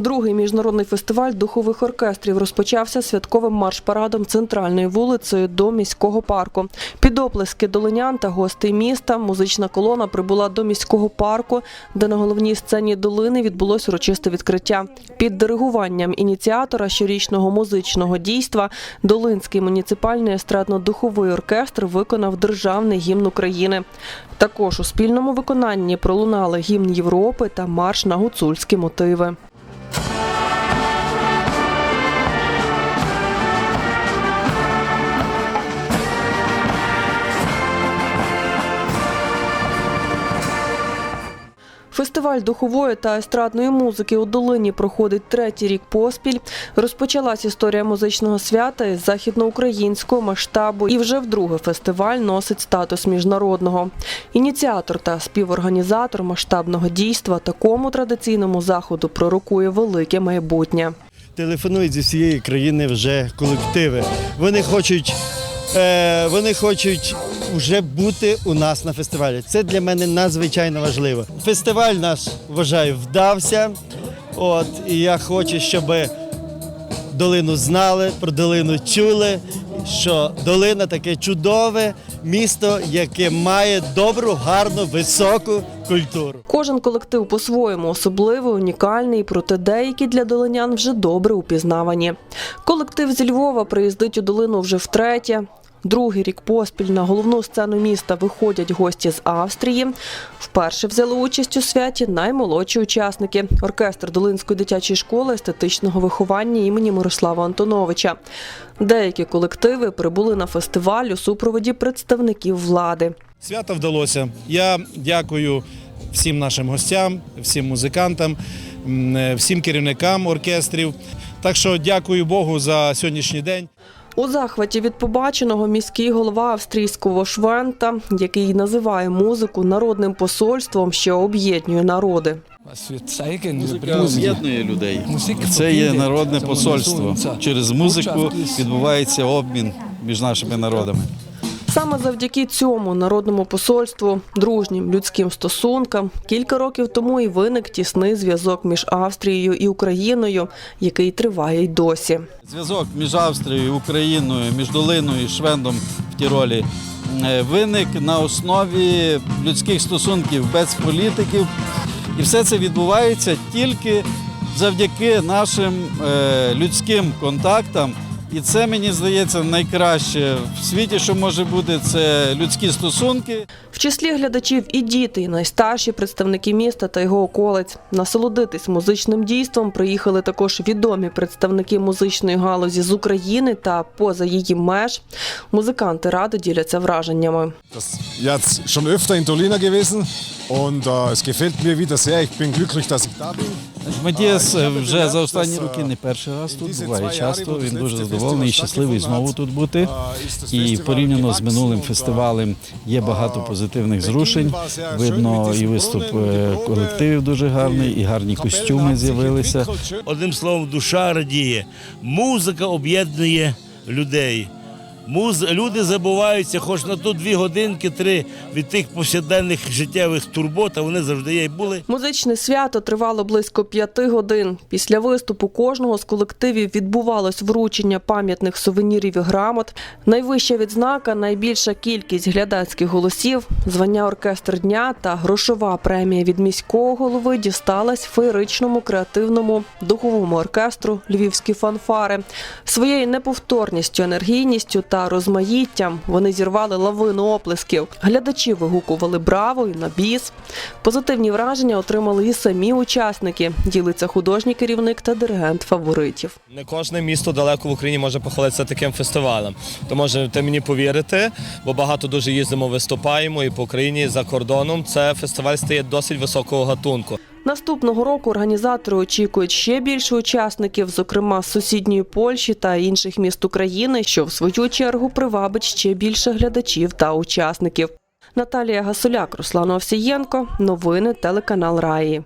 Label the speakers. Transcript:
Speaker 1: Другий міжнародний фестиваль духових оркестрів розпочався святковим марш-парадом центральною вулицею до міського парку. Під оплески долинян та гостей міста музична колона прибула до міського парку, де на головній сцені долини відбулось урочисте відкриття. Під диригуванням ініціатора щорічного музичного дійства Долинський муніципальний естрадно-духовий оркестр виконав державний гімн України. Також у спільному виконанні пролунали гімн Європи та марш на гуцульські мотиви. Фестиваль духової та естрадної музики у Долині проходить третій рік поспіль. Розпочалась історія музичного свята із західноукраїнського масштабу, і вже вдруге фестиваль носить статус міжнародного. Ініціатор та співорганізатор масштабного дійства такому традиційному заходу пророкує велике майбутнє.
Speaker 2: телефонують зі всієї країни вже колективи. Вони хочуть, е, вони хочуть вже бути у нас на фестивалі. Це для мене надзвичайно важливо. Фестиваль наш вважаю вдався. От і я хочу, щоб долину знали, про долину чули. Що долина таке чудове місто, яке має добру, гарну, високу культуру.
Speaker 1: Кожен колектив по-своєму особливий, унікальний, проте деякі для долинян вже добре упізнавані. Колектив зі Львова приїздить у долину вже втретє. Другий рік поспіль на головну сцену міста виходять гості з Австрії. Вперше взяли участь у святі наймолодші учасники оркестр Долинської дитячої школи естетичного виховання імені Мирослава Антоновича. Деякі колективи прибули на фестиваль у супроводі представників влади.
Speaker 3: Свято вдалося. Я дякую всім нашим гостям, всім музикантам, всім керівникам оркестрів. Так що дякую Богу за сьогоднішній день.
Speaker 1: У захваті від побаченого міський голова австрійського Швента, який називає музику народним посольством, що об'єднує народи.
Speaker 4: Музика об'єднує людей. Це є народне посольство. Через музику відбувається обмін між нашими народами.
Speaker 1: Саме завдяки цьому народному посольству, дружнім людським стосункам, кілька років тому і виник тісний зв'язок між Австрією і Україною, який триває й досі.
Speaker 4: Зв'язок між Австрією, Україною, між долиною і Швендом в Тіролі е, виник на основі людських стосунків без політиків. І все це відбувається тільки завдяки нашим е, людським контактам. І це мені здається найкраще в світі, що може бути, це людські стосунки.
Speaker 1: В числі глядачів і діти, і найстарші представники міста та його околиць. Насолодитись музичним дійством приїхали також відомі представники музичної галузі з України та поза її меж. Музиканти ради діляться враженнями.
Speaker 5: Jetzt schon öfter in Dolina gewesen und äh, es gefällt mir wieder sehr. Ich bin glücklich, dass ich da bin.
Speaker 4: Матіас вже за останні роки не перший раз тут буває часто. Він дуже задоволений і щасливий знову тут бути. І порівняно з минулим фестивалем є багато позитивних зрушень. Видно, і виступ е, колективів дуже гарний, і гарні костюми з'явилися.
Speaker 6: Одним словом, душа радіє. Музика об'єднує людей. Муз... Люди забуваються хоч на ту дві годинки, три від тих повсякденних життєвих турбот, а вони завжди є і були.
Speaker 1: Музичне свято тривало близько п'яти годин. Після виступу кожного з колективів відбувалось вручення пам'ятних сувенірів і грамот. Найвища відзнака, найбільша кількість глядацьких голосів, звання оркестр дня та грошова премія від міського голови дісталась феєричному креативному духовому оркестру Львівські фанфари. Своєю неповторністю, енергійністю розмаїттям вони зірвали лавину оплесків. Глядачі вигукували браво і на біс. Позитивні враження отримали і самі учасники. Ділиться художній керівник та диригент фаворитів.
Speaker 7: Не кожне місто далеко в Україні може похвалитися таким фестивалем. То можете мені повірити, бо багато дуже їздимо, виступаємо і по Україні, і за кордоном. Це фестиваль стає досить високого гатунку.
Speaker 1: Наступного року організатори очікують ще більше учасників, зокрема з сусідньої Польщі та інших міст України, що в свою чергу привабить ще більше глядачів та учасників. Наталія Гасуляк, Руслан Овсієнко. Новини телеканал Раї.